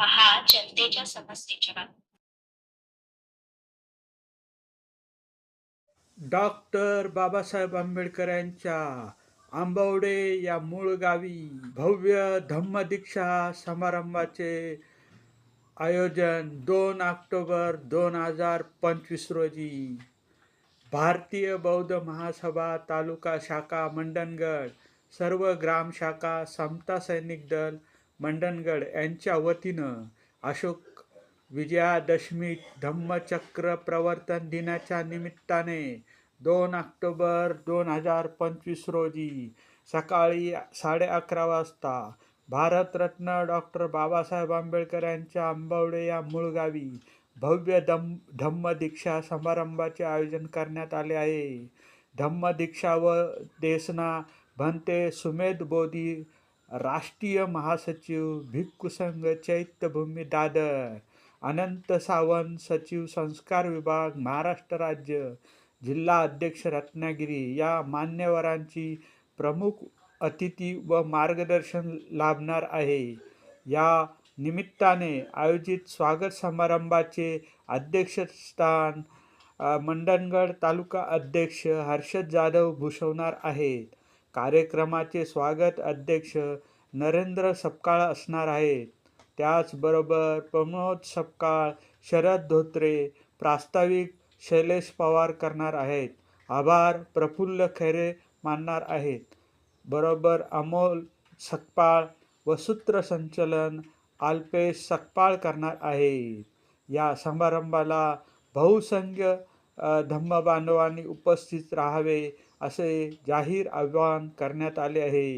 पहा जनतेच्या समस्येच्या बाबतीत. डॉक्टर बाबासाहेब आंबेडकर यांच्या आंबवडे या मूळ गावी भव्य धम्मदीक्षा समारंभाचे आयोजन दोन ऑक्टोबर दोन हजार पंचवीस रोजी भारतीय बौद्ध महासभा तालुका शाखा मंडणगड सर्व ग्राम शाखा समता सैनिक दल मंडनगड यांच्या वतीनं अशोक विजयादशमी धम्मचक्र प्रवर्तन दिनाच्या निमित्ताने दोन ऑक्टोबर दोन हजार पंचवीस रोजी सकाळी साडे अकरा वाजता भारतरत्न डॉक्टर बाबासाहेब आंबेडकर यांच्या आंबवडे या मूळ गावी भव्य धम धम्मदीक्षा समारंभाचे आयोजन करण्यात आले आहे. धम्मदीक्षा व देसना भंते सुमेध बोधी राष्ट्रीय महासचिव भिक्खू संघ चैत्यभूमी दादर अनंत सावंत सचिव संस्कार विभाग महाराष्ट्र राज्य जिल्हा अध्यक्ष रत्नागिरी या मान्यवरांची प्रमुख अतिथी व मार्गदर्शन लाभणार आहे. या निमित्ताने आयोजित स्वागत समारंभाचे अध्यक्षस्थान मंडणगड तालुका अध्यक्ष हर्षद जाधव भूषवणार आहेत. कार्यक्रमाचे स्वागत अध्यक्ष नरेंद्र सपकाळ असणार आहेत. त्याचबरोबर प्रमोद सपकाळ शरद धोत्रे प्रास्ताविक शैलेश पवार करणार आहेत. आभार प्रफुल्ल खैरे मानणार आहेत. बरोबर अमोल सकपाळ व सूत्रसंचलन अल्पेश सकपाळ करणार आहेत. या समारंभाला बहुसंख्य धम्मबांधवांनी उपस्थित राहावे असे जाहीर आवाहन करण्यात आले आहे.